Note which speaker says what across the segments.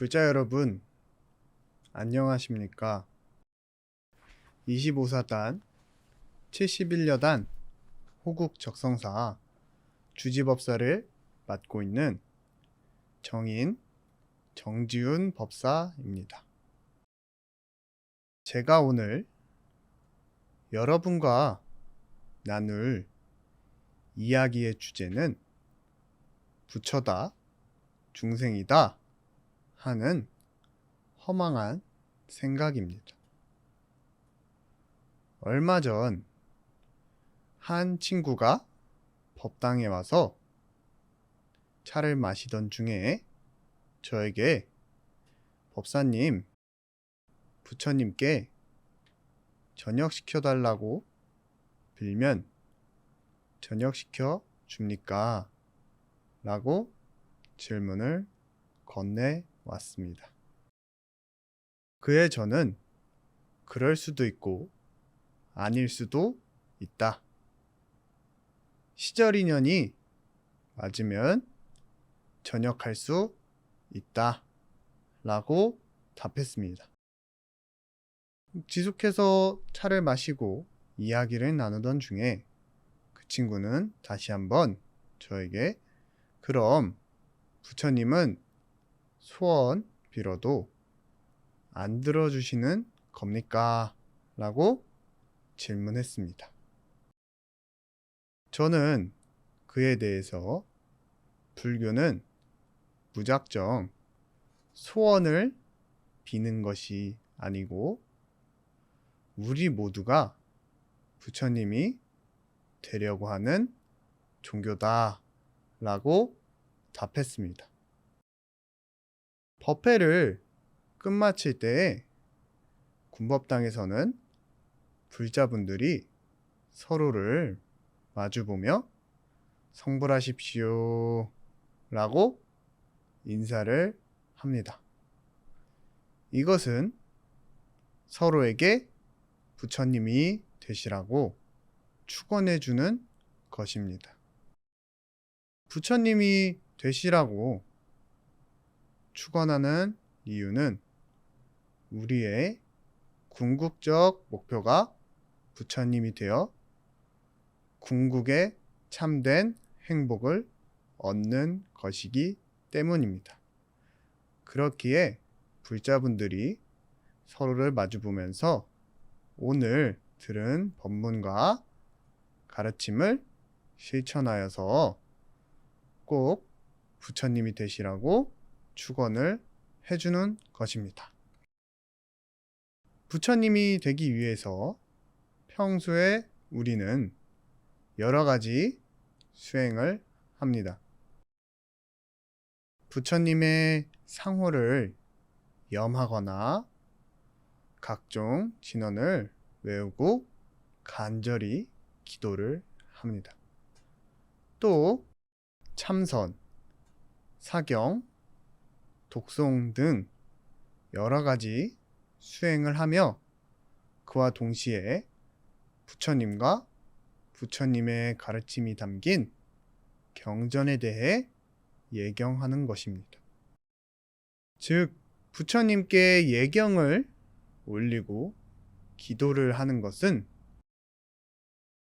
Speaker 1: 불자 여러분, 안녕하십니까? 25사단 71여단 호국 적성사 주지법사를 맡고 있는 정인 정지훈 법사입니다. 제가 오늘 여러분과 나눌 이야기의 주제는 부처다, 중생이다 하는 허망한 생각입니다. 얼마 전 한 친구가 법당에 와서 차를 마시던 중에 저에게 법사님, 부처님께 저녁 시켜 달라고 빌면 저녁 시켜 줍니까? 라고 질문을 건네 왔습니다. 그에 저는 그럴 수도 있고 아닐 수도 있다. 시절 인연이 맞으면 전역할 수 있다. 라고 답했습니다. 지속해서 차를 마시고 이야기를 나누던 중에 그 친구는 다시 한번 저에게 그럼 부처님은 소원 빌어도 안 들어주시는 겁니까? 라고 질문했습니다. 저는 그에 대해서 불교는 무작정 소원을 비는 것이 아니고 우리 모두가 부처님이 되려고 하는 종교다 라고 답했습니다. 법회를 끝마칠 때에 군법당에서는 불자분들이 서로를 마주보며 성불하십시오 라고 인사를 합니다. 이것은 서로에게 부처님이 되시라고 축원해주는 것입니다. 부처님이 되시라고 축원하는 이유는 우리의 궁극적 목표가 부처님이 되어 궁극의 참된 행복을 얻는 것이기 때문입니다. 그렇기에 불자분들이 서로를 마주보면서 오늘 들은 법문과 가르침을 실천하여서 꼭 부처님이 되시라고 축원을 해주는 것입니다. 부처님이 되기 위해서 평소에 우리는 여러 가지 수행을 합니다. 부처님의 상호를 염하거나 각종 진언을 외우고 간절히 기도를 합니다. 또 참선, 사경, 독송 등 여러 가지 수행을 하며 그와 동시에 부처님과 부처님의 가르침이 담긴 경전에 대해 예경하는 것입니다. 즉, 부처님께 예경을 올리고 기도를 하는 것은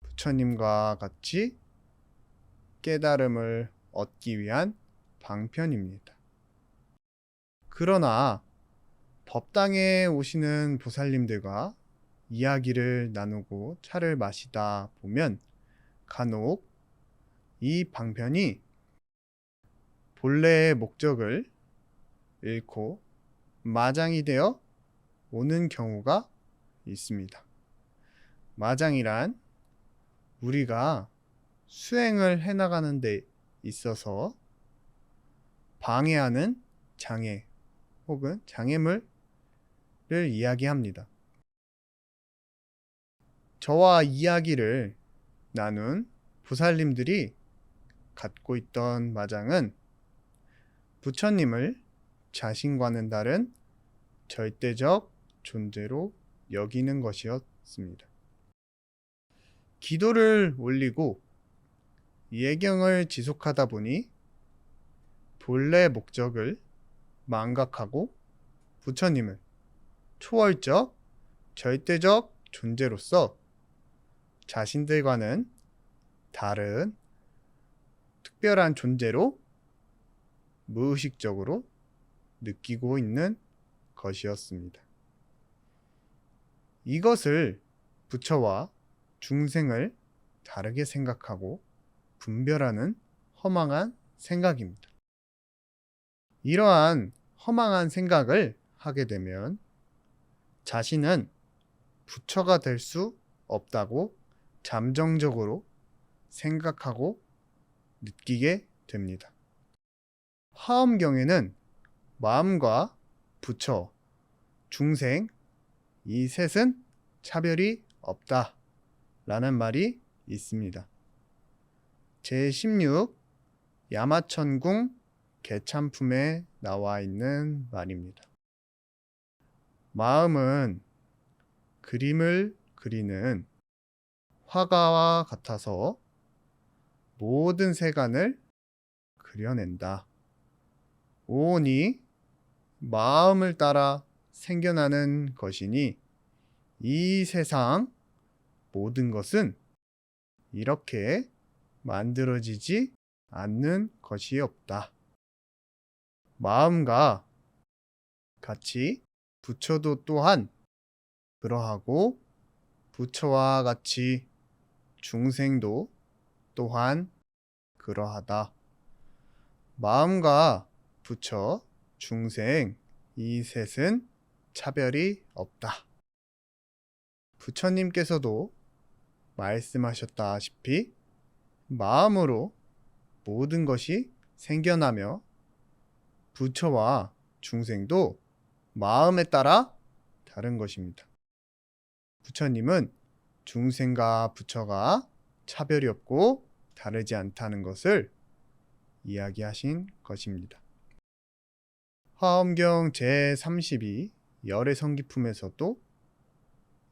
Speaker 1: 부처님과 같이 깨달음을 얻기 위한 방편입니다. 그러나 법당에 오시는 보살님들과 이야기를 나누고 차를 마시다 보면 간혹 이 방편이 본래의 목적을 잃고 마장이 되어 오는 경우가 있습니다. 마장이란 우리가 수행을 해나가는 데 있어서 방해하는 장애 혹은 장애물을 이야기합니다. 저와 이야기를 나눈 부살님들이 갖고 있던 마장은 부처님을 자신과는 다른 절대적 존재로 여기는 것이었습니다. 기도를 올리고 예경을 지속하다 보니 본래 목적을 망각하고 부처님을 초월적, 절대적 존재로서 자신들과는 다른 특별한 존재로 무의식적으로 느끼고 있는 것이었습니다. 이것을 부처와 중생을 다르게 생각하고 분별하는 허망한 생각입니다. 이러한 허망한 생각을 하게 되면 자신은 부처가 될 수 없다고 잠정적으로 생각하고 느끼게 됩니다. 화엄경에는 마음과 부처, 중생 이 셋은 차별이 없다 라는 말이 있습니다. 제16 야마천궁 개참품에 나와 있는 말입니다. 마음은 그림을 그리는 화가와 같아서 모든 세간을 그려낸다. 오온이 마음을 따라 생겨나는 것이니 이 세상 모든 것은 이렇게 만들어지지 않는 것이 없다. 마음과 같이 부처도 또한 그러하고 부처와 같이 중생도 또한 그러하다. 마음과 부처, 중생 이 셋은 차별이 없다. 부처님께서도 말씀하셨다시피 마음으로 모든 것이 생겨나며 부처와 중생도 마음에 따라 다른 것입니다. 부처님은 중생과 부처가 차별이 없고 다르지 않다는 것을 이야기하신 것입니다. 화엄경 제32 열의 성기품에서도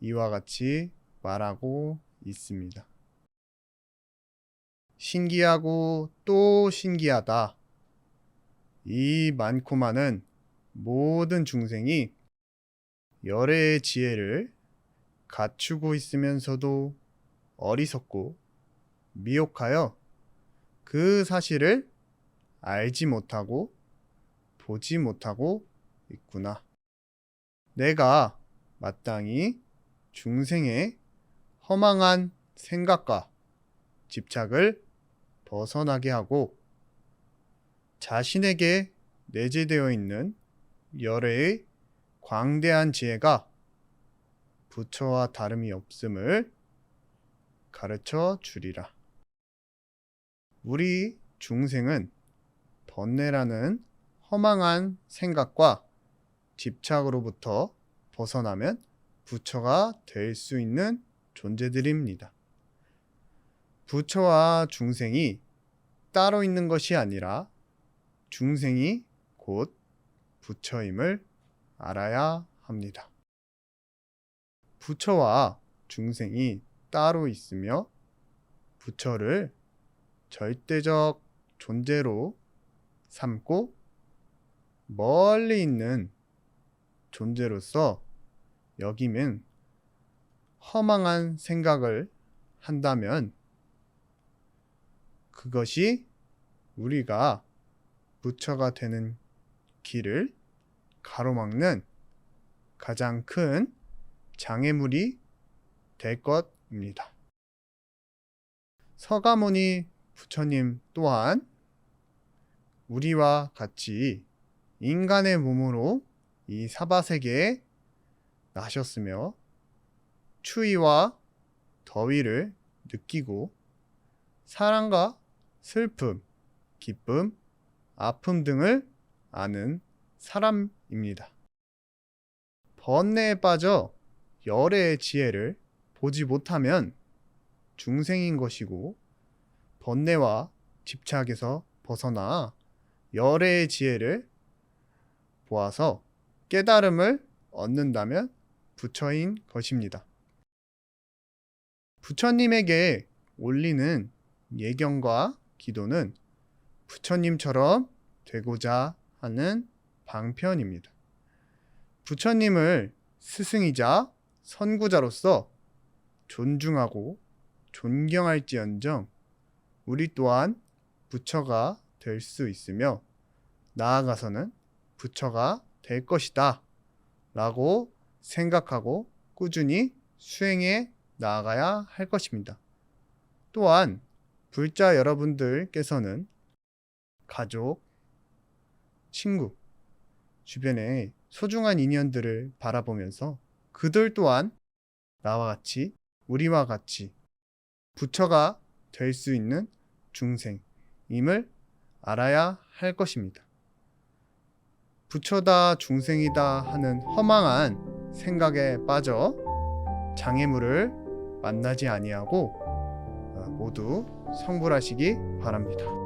Speaker 1: 이와 같이 말하고 있습니다. 신기하고 또 신기하다. 이 많고 많은 모든 중생이 열의 지혜를 갖추고 있으면서도 어리석고 미혹하여 그 사실을 알지 못하고 보지 못하고 있구나. 내가 마땅히 중생의 허망한 생각과 집착을 벗어나게 하고 자신에게 내재되어 있는 열애의 광대한 지혜가 부처와 다름이 없음을 가르쳐 주리라. 우리 중생은 번뇌라는 허망한 생각과 집착으로부터 벗어나면 부처가 될 수 있는 존재들입니다. 부처와 중생이 따로 있는 것이 아니라 중생이 곧 부처임을 알아야 합니다. 부처와 중생이 따로 있으며 부처를 절대적 존재로 삼고 멀리 있는 존재로서 여기면 허망한 생각을 한다면 그것이 우리가 부처가 되는 길을 가로막는 가장 큰 장애물이 될 것입니다. 서가모니 부처님 또한 우리와 같이 인간의 몸으로 이 사바세계에 나셨으며 추위와 더위를 느끼고 사랑과 슬픔, 기쁨, 아픔 등을 아는 사람입니다. 번뇌에 빠져 열의 지혜를 보지 못하면 중생인 것이고 번뇌와 집착에서 벗어나 열의 지혜를 보아서 깨달음을 얻는다면 부처인 것입니다. 부처님에게 올리는 예경과 기도는 부처님처럼 되고자 하는 방편입니다. 부처님을 스승이자 선구자로서 존중하고 존경할지언정 우리 또한 부처가 될 수 있으며 나아가서는 부처가 될 것이다 라고 생각하고 꾸준히 수행해 나아가야 할 것입니다. 또한 불자 여러분들께서는 가족, 친구, 주변의 소중한 인연들을 바라보면서 그들 또한 나와 같이, 우리와 같이 부처가 될 수 있는 중생임을 알아야 할 것입니다. 부처다 중생이다 하는 허망한 생각에 빠져 장애물을 만나지 아니하고 어, 모두 성불하시기 바랍니다.